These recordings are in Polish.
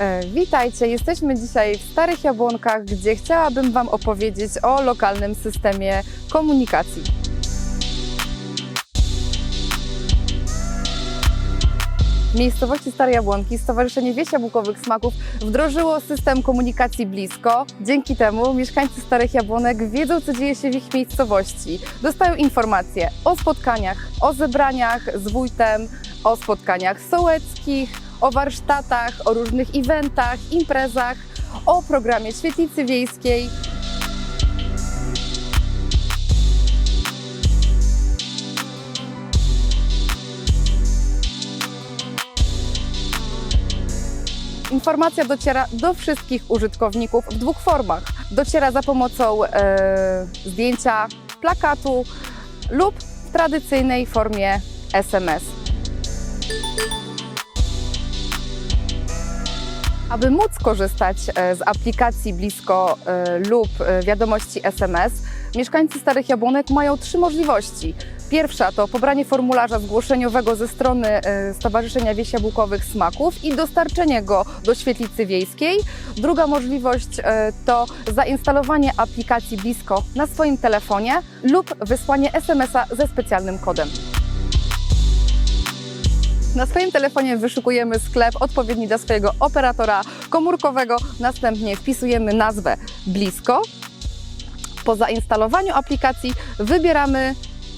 E, Witajcie, jesteśmy dzisiaj w Starych Jabłonkach, gdzie chciałabym Wam opowiedzieć o lokalnym systemie komunikacji. W miejscowości Stare Jabłonki Stowarzyszenie Wieś Jabłkowych Smaków wdrożyło system komunikacji blisko. Dzięki temu mieszkańcy Starych Jabłonek wiedzą, co dzieje się w ich miejscowości. Dostają informacje o spotkaniach, o zebraniach z wójtem, o spotkaniach sołeckich, o warsztatach, o różnych eventach, imprezach, o programie Świetlicy Wiejskiej. Informacja dociera do wszystkich użytkowników w dwóch formach. Dociera za pomocą e, zdjęcia, plakatu lub w tradycyjnej formie SMS. Aby móc korzystać e, z aplikacji Blisko e, lub e, wiadomości SMS, mieszkańcy Starych Jabłonek mają trzy możliwości. Pierwsza to pobranie formularza zgłoszeniowego ze strony e, Stowarzyszenia Wieś Jabłkowych Smaków i dostarczenie go do świetlicy wiejskiej. Druga możliwość e, to zainstalowanie aplikacji Blisko na swoim telefonie lub wysłanie SMS-a ze specjalnym kodem. Na swoim telefonie wyszukujemy sklep odpowiedni dla swojego operatora komórkowego, następnie wpisujemy nazwę Blisko. Po zainstalowaniu aplikacji wybieramy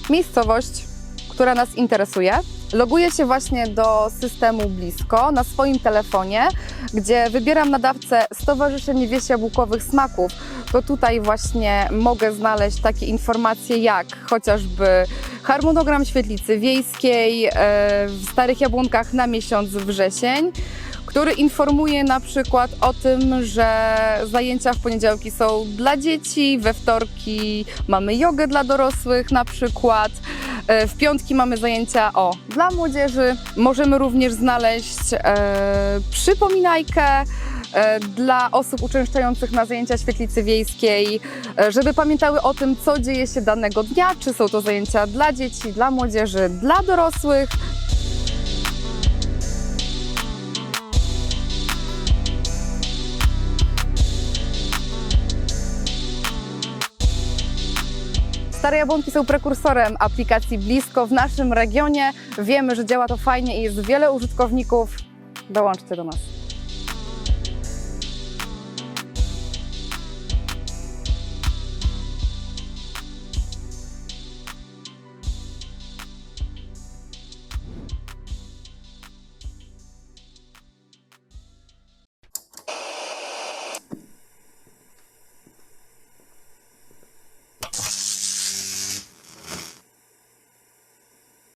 miejscowość, która nas interesuje. Loguję się właśnie do systemu Blisko na swoim telefonie, gdzie wybieram nadawcę Stowarzyszenie Wieś Jabłkowych Smaków. To tutaj właśnie mogę znaleźć takie informacje jak chociażby harmonogram świetlicy wiejskiej e, w Starych Jabłonkach na miesiąc wrzesień, który informuje na przykład o tym, że zajęcia w poniedziałki są dla dzieci, we wtorki mamy jogę dla dorosłych na przykład, e, w piątki mamy zajęcia o dla młodzieży. Możemy również znaleźć e, przypominajkę e, dla osób uczęszczających na zajęcia świetlicy wiejskiej, e, żeby pamiętały o tym, co dzieje się danego dnia, czy są to zajęcia dla dzieci, dla młodzieży, dla dorosłych. Stare Jabłonki są prekursorem aplikacji Blisko w naszym regionie. Wiemy, że działa to fajnie i jest wiele użytkowników. Dołączcie do nas.